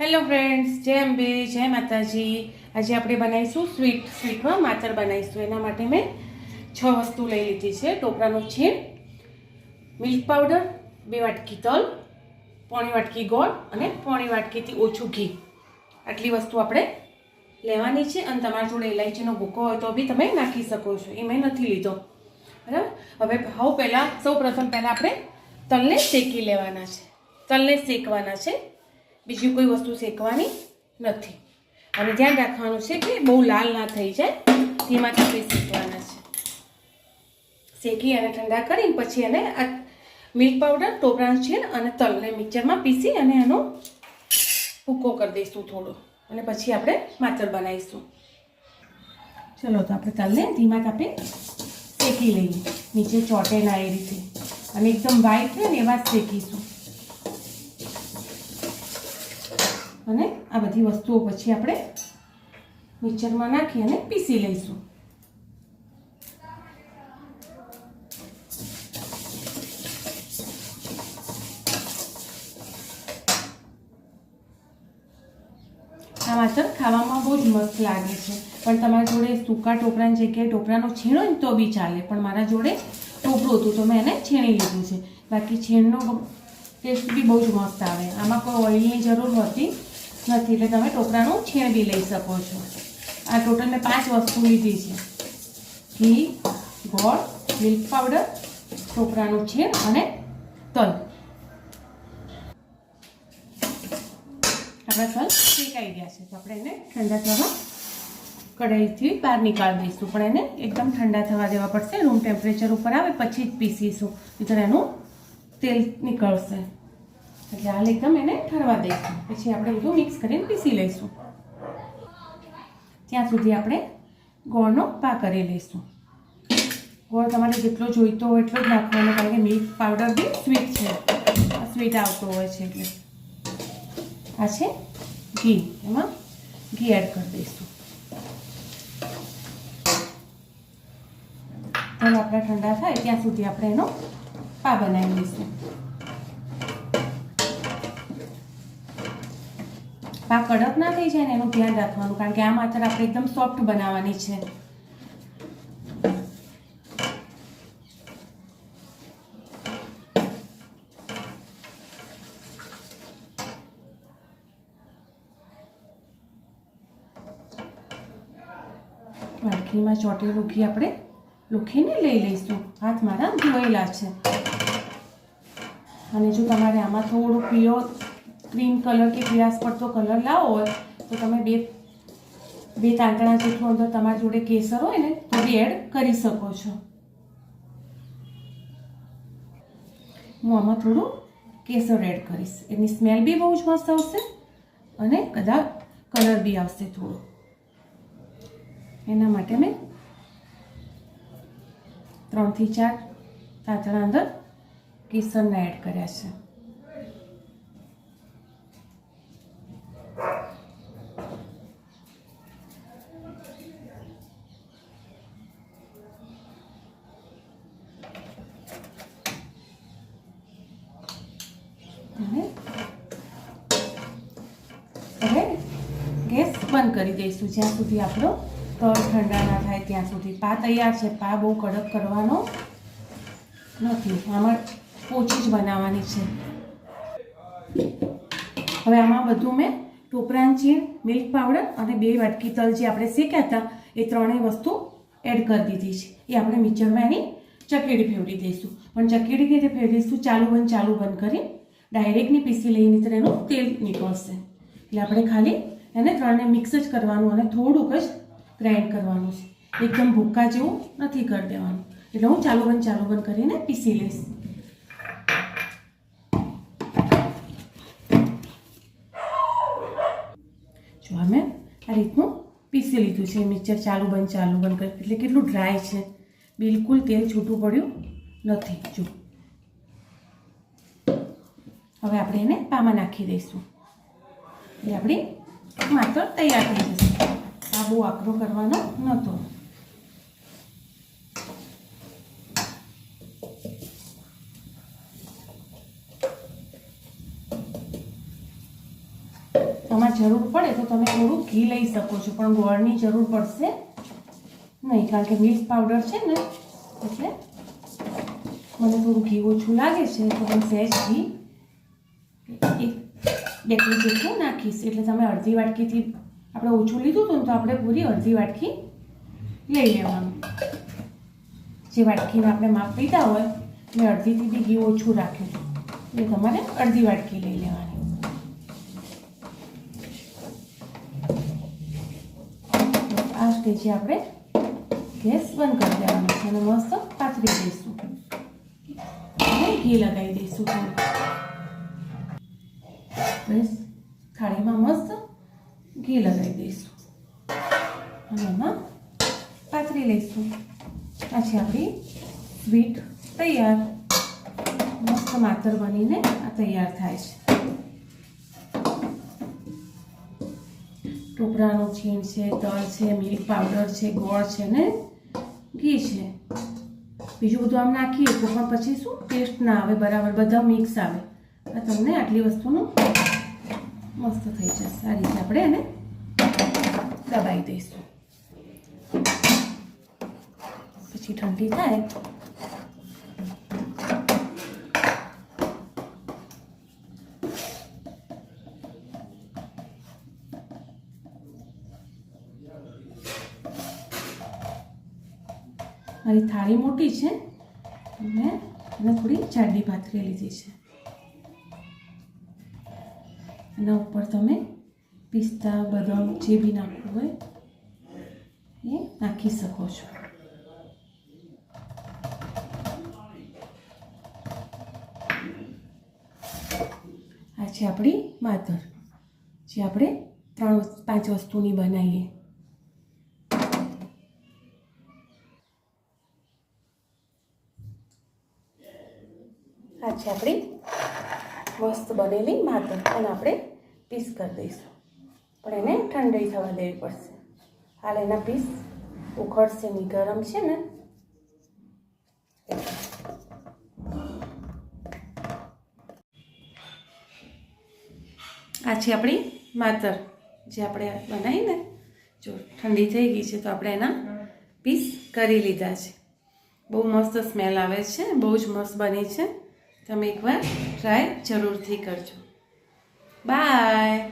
Hello friends જય અંબે, જય માતાજી. આજે આપણે બનાવીશું સ્વીટ સ્વીટમાં માતર બનાવીશું. એના માટે મેં છ વસ્તુ લઈ લીધી છે. ટોપરાનું છીણ મિલ્ક પાવડર બે વાટકી તલ, પોણી વાટકી ગોળ અને પોણી વાટકીથી ઓછું ઘી. આટલી વસ્તુ આપણે લેવાની છે. અને તમારા જોડે ઇલાયચીનો ભૂકો હોય તો બી તમે નાખી શકો છો. એ મેં નથી લીધો. બરાબર? હવે હવે પહેલાં સૌ પ્રથમ પહેલાં આપણે તલને શેકી લેવાના છે. તલને શેકવાના છે. બીજી કોઈ વસ્તુ શેકવાની નથી. અને ધ્યાન રાખવાનું છે કે બહુ લાલ ના થઈ જાય ધીમા તાપે શેકવાના છે. શેકી અને ઠંડા કરીને પછી એને આ મિલ્ક પાવડર ટોપરાનું છે અને તલને મિક્સરમાં પીસી અને એનો ભૂકો કરી દઈશું થોડો. અને પછી આપણે માતર બનાવીશું. ચલો તો આપણે તલને ધીમા તાપે શેકી લઈએ. નીચે ચોટે ના એ રીતે. અને એકદમ વ્હાઈટ ને, એવા જ શેકીશું. અને આ બધી વસ્તુઓ પછી આપણે મિક્સરમાં નાખી અને પીસી લઈશું. આ માત્ર ખાવામાં બહુ જ મસ્ત લાગે છે. પણ તમારા જોડે સૂકા ટોપરાની જગ્યાએ ટોપરાનો છીણો ને તો બી ચાલે. પણ મારા જોડે ટોપરું હતું તો મેં એને છીણી લીધું છે. બાકી છીણનો ટેસ્ટ બી બહુ જ મસ્ત આવે. આમાં કોઈ ઓઇલની જરૂર હોતી નથી, એટલે તમે ટોપરાનું છીણ બી લઈ શકો છો. આ ટોટલ મેં પાંચ વસ્તુ લીધી છે. ઘી, ગોળ, મિલ્ક પાવડર ટોપરાનું છીણ અને તલ. આપણા તલ શેકાઈ ગયા છે, તો આપણે એને ઠંડા થવા કઢાઈથી બહાર નીકાળી દઈશું. પણ એને એકદમ ઠંડા થવા દેવા પડશે, રૂમ ટેમ્પરેચર ઉપર આવે, પછી જ પીસીશું. નહીંતર એનું તેલ નીકળશે. એટલે હાલ એકદમ એને ઠરવા દઈશું. પછી આપણે બધું મિક્સ કરીને પીસી લઈશું. ત્યાં સુધી આપણે ગોળનો પા કરી લઈશું. ગોળ તમારે જેટલો જોઈતો હોય એટલો જ નાખવાનો, કારણ કે મિલ્ક પાવડર બી સ્વીટ છે. સ્વીટ આવતો હોય છે એટલે. આ છે ઘી. એમાં ઘી એડ કરી દઈશું. તેલ આપણા ઠંડા થાય, ત્યાં સુધી આપણે એનો પા બનાવી દઈશું પા કડક ના થઈ જાય ને એનું ધ્યાન રાખવાનું, કારણ કે આ માત્ર આપણે એકદમ સોફ્ટ બનાવવાની છે. વાટકીમાં ચોટી ઘી આપણે લુખીને લઈ લઈશું. હાથ મારા ધોયેલા છે. અને જો તમારે આમાં થોડું પીળો ક્રીમ કલર કે પીળાશ પડતો કલર લાવો હોય, તો તમે બે બે તાંતણા જેટલું અંદર તમારી જોડે કેસર હોય ને, તો બી એડ કરી શકો છો. હું આમાં થોડું કેસર એડ કરીશ. એની સ્મેલ બી બહુ જ મસ્ત આવશે અને કદાચ કલર બી આવશે થોડો. એના માટે મેં ત્રણથી ચાર તાંતણા અંદર કેસરના એડ કર્યા છે અને હવે ગેસ બંધ કરી દઈશું જ્યાં સુધી આપણો તળ ઠંડા ના થાય ત્યાં સુધી. પા તૈયાર છે. પા બહુ કડક કરવાનો નથી. આમાં પોચી જ બનાવવાની છે. હવે આમાં બધું મેં ટોપરાન ચીણ મિલ્ક પાવડર અને બે વાટકી તલ જે આપણે શેક્યા હતા, એ ત્રણેય વસ્તુ એડ કરી દીધી છે. એ આપણે મિક્સરમાં એની ચકેડી ફેવડી દઈશું. પણ ચકેડી રીતે ફેરવીશું ચાલુ બંધ ચાલુ બંધ કરી ડાયરેક્ટની પીસી લઈને તેનું તેલ નીકળશે. એટલે આપણે ખાલી એને ત્રણને મિક્સ જ કરવાનું અને થોડુંક જ ગ્રાઇન્ડ કરવાનું છે. એકદમ ભૂક્કા જેવું નથી કરી દેવાનું. એટલે હું ચાલુ બંધ ચાલુ બંધ કરીને પીસી લઈશ. જો અમે આ રીતનું પીસી લીધું છે. મિક્સર ચાલુ બંધ ચાલુ બંધ કરી એટલે કેટલું ડ્રાય છે. બિલકુલ તેલ છૂટું પડ્યું નથી. જો. હવે આપણે એને પામાં નાખી દઈશું. એટલે આપણી માત્ર તૈયાર થઈ જશે. આ બહુ આકરો કરવાનો નહોતો. તમારે જરૂર પડે તો તમે થોડું ઘી લઈ શકો છો, પણ ગોળની જરૂર પડશે નહીં, કારણ કે મિલ્ક પાવડર છે ને, એટલે મને થોડું ઘી ઓછું લાગે છે, તો તમે સહેજ ઘી એક ડેકડી જેટલું નાખીશ, એટલે તમે અડધી વાટકીથી આપણે ઓછું લીધું હતું તો આપણે પૂરી અડધી વાટકી લઈ લેવાનું. જે વાટકીને આપણે માપ લીધા હોય, મેં અડધીથી બી ઘી ઓછું રાખ્યું હતું એટલે તમારે અડધી વાટકી લઈ લેવાની. આ સ્ટેજે આપણે ગેસ બંધ કરી દેવાનો છે અને મસ્ત પાથરી દઈશું. ઘી લગાવી દઈશું. થોડું બસ થાળીમાં મસ્ત ઘી લગાવી દઈશું. અને એમાં પાથરી લઈશું. આ છે આપણી સ્વીટ તૈયાર. મસ્ત માતર બનીને આ તૈયાર થાય છે. ટોપરાનો છીણ છે, તલ છે મિલ્ક પાવડર છે, ગોળ છે ને ઘી છે. બીજું બધું આમ નાખીએ તો પણ પછી શું ટેસ્ટ ના આવે, બરાબર બધા મિક્સ આવે. આ તમને આટલી વસ્તુનું મસ્ત થઈ જશે. આ રીતે આપણે એને દબાઈ દઈશું. પછી ઠંડી થાય. મારી થાળી મોટી છે. મેં થોડી જાડી પાથરી લીધી છે. એના ઉપર તમે પિસ્તા, બદામ જે બી નાખવું હોય એ નાખી શકો છો. આ છે આપણી માતર, જે આપણે ત્રણ પાંચ વસ્તુની બનાવીએ. આ છે આપણી મસ્ત બનેલી માતર એને આપણે પીસ કરી દઈશું. પણ એને ઠંડી થવા દેવી પડશે. હાલ એના પીસ ઉખડશે નહીં ગરમ છે ને. આ છે આપણી માતર. જે આપણે બનાવીને જો ઠંડી થઈ ગઈ છે તો આપણે એના પીસ કરી લીધા છે. બહુ મસ્ત સ્મેલ આવે છે, બહુ જ મસ્ત બની છે. તમે એકવાર ટ્રાય જરૂરથી કરજો. બાય